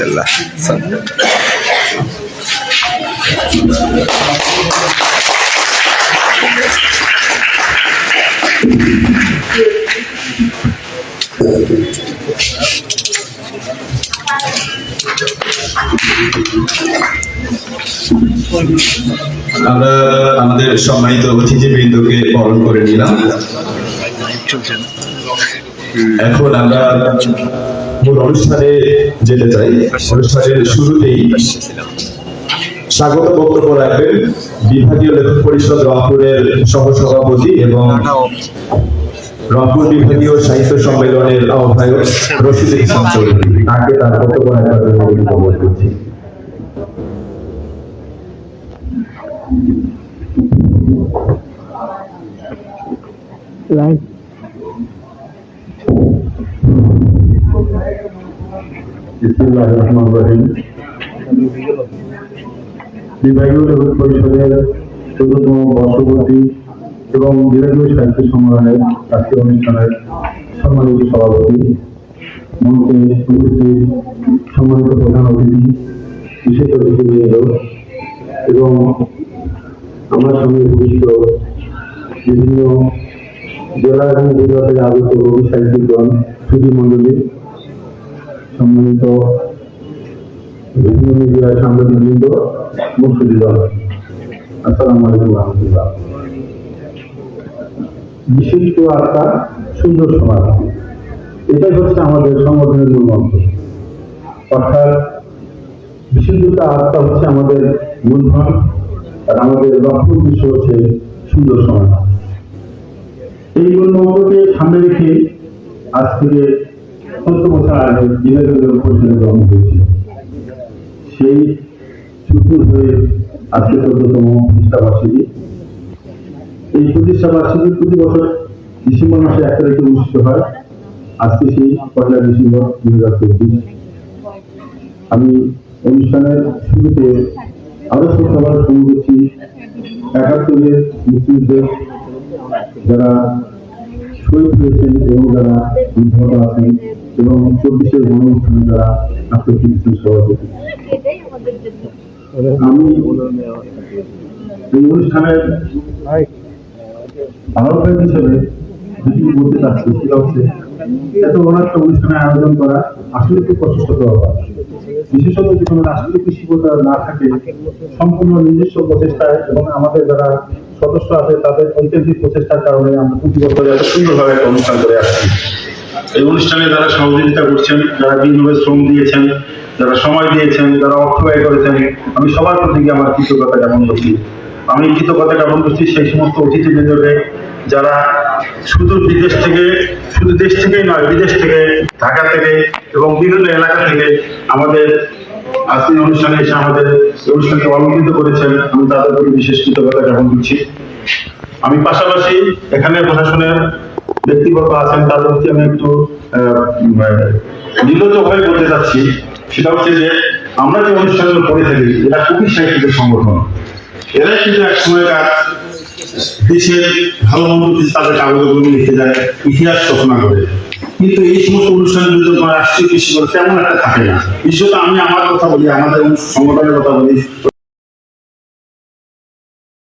ಎಲ್ಲ ಸಂತ আমরা আমাদের সম্মানিত অতিথিবৃন্দকে বরণ করে নিলাম। এখন আমরা মূল অনুষ্ঠানে যেতে চাই। অনুষ্ঠানের শুরুতেই স্বাগত বক্তব্য রাখবেন। বিভাগীয় লেখক পরিষদ রংপুরের সহসভাপতি এবং রংপুর বিভাগীয় সাহিত্য সম্মেলনের আহ্বায়ক রশিদ ইসলাম চৌধুরী। তাকে তার বক্তব্য রাখার জন্য অনুরোধ করছি। বিসমুল্লাহ রহমান রহিম। বিভাগীয় পরিষদের চোদ্দতম বর্ষপূর্তি এবং বিভাগীয় সাহিত্য সম্মেলনের আজকের অনুষ্ঠানের সম্মানিত সভাপতি উপস্থিত সম্মানিত প্রধান অতিথি, বিশেষ অতিথিবৃন্দ এবং আমার সঙ্গে উপস্থিত বিভিন্ন জেলা এবং উপজেলা থেকে আগত কবি সাহিত্যিকগণ সুধী সম্মানিত বিশিষ্ট আত্মা সুন্দর সমাজ। এটাই হচ্ছে আমাদের সংগঠনের মূল মন্ত্র। অর্থাৎ বিশুদ্ধতা আত্মা হচ্ছে আমাদের মূলধন আর আমাদের লক্ষ্য উদ্দেশ্য হচ্ছে সুন্দর সমাজ। এই মূল মন্ত্রকে সামনে রেখে আজ থেকে সত্তর বছর আগে বিনোদন পরিষদে জন্ম হয়েছিল সেই আজকে চোদ্দতম প্রতিষ্ঠাবার্ষিকী। এই প্রতিষ্ঠাবার্ষিকী প্রতি বছর ডিসেম্বর মাসে এক তারিখে অনুষ্ঠিত হয়। আজকে সেই পয়লা ডিসেম্বর দুই হাজার চব্বিশ। আমি অনুষ্ঠানের শুরুতে আরও শ্রদ্ধাবার শুরু করছি একাত্তরের মুক্তিযুদ্ধের যারা শহীদ হয়েছেন এবং যারা উদ্ভূত আছেন এবং চব্বিশের গণঅনুষ্ঠানে যারা আত্মপ্রতিষ্ঠান সভাপতি। আমি এই অনুষ্ঠানের আহ্বায়ক হিসেবে যদি বলতে চাচ্ছি সেটা হচ্ছে এত বড় একটা অনুষ্ঠানে আয়োজন করা আসলে খুব কষ্টকর ব্যাপার। বিশেষত যদি কোনো রাষ্ট্রীয় কৃষিকতা না থাকে সম্পূর্ণ নিজস্ব প্রচেষ্টায় এবং আমাদের যারা সদস্য আছে তাদের ঐতিহাসিক প্রচেষ্টার কারণে আমরা প্রতি বছর এত সুন্দরভাবে একটা অনুষ্ঠান করে আসছি। এই অনুষ্ঠানে যারা সহযোগিতা করছেন যারা বিভিন্নভাবে শ্রম দিয়েছেন যারা সময় দিয়েছেন, যারা অর্থ ব্যয় করেছেন, আমি সবার প্রতি আমার কৃতজ্ঞতা জ্ঞাপন করছি। আমি কৃতজ্ঞতা জ্ঞাপন করছি সেই সমস্ত অতিথিবৃন্দকে যারা শুধু বিদেশ থেকে, শুধু দেশ থেকেই নয়, বিদেশ থেকে, ঢাকা থেকে এবং বিভিন্ন এলাকা থেকে আমাদের আজকের অনুষ্ঠানে এসে আমাদের অনুষ্ঠানকে অলঙ্কৃত করেছেন। আমি তাদের প্রতি বিশেষ কৃতজ্ঞতা জ্ঞাপন করছি। আমি পাশাপাশি এখানে প্রশাসনের ব্যক্তিগত আছেন, তাদের প্রতি আমি একটু নির্লজ্জ হয়ে বলতে চাচ্ছি। সেটা হচ্ছে যে, আমরা যে অনুষ্ঠানগুলো করে থাকি, এটা কবি সাহিত্যিক সংগঠন। এরাই কিন্তু এক সময়কার দেশের ভালো মন্দ তাদের কাগজগুলো লিখে যায় ইতিহাস রচনা করে। কিন্তু এই সমস্ত অনুষ্ঠানগুলো তোমার রাষ্ট্রীয় কৃষি তেমন একটা থাকে না। বিশেষত আমি আমার কথা বলি, আমাদের সংগঠনের কথা বলি।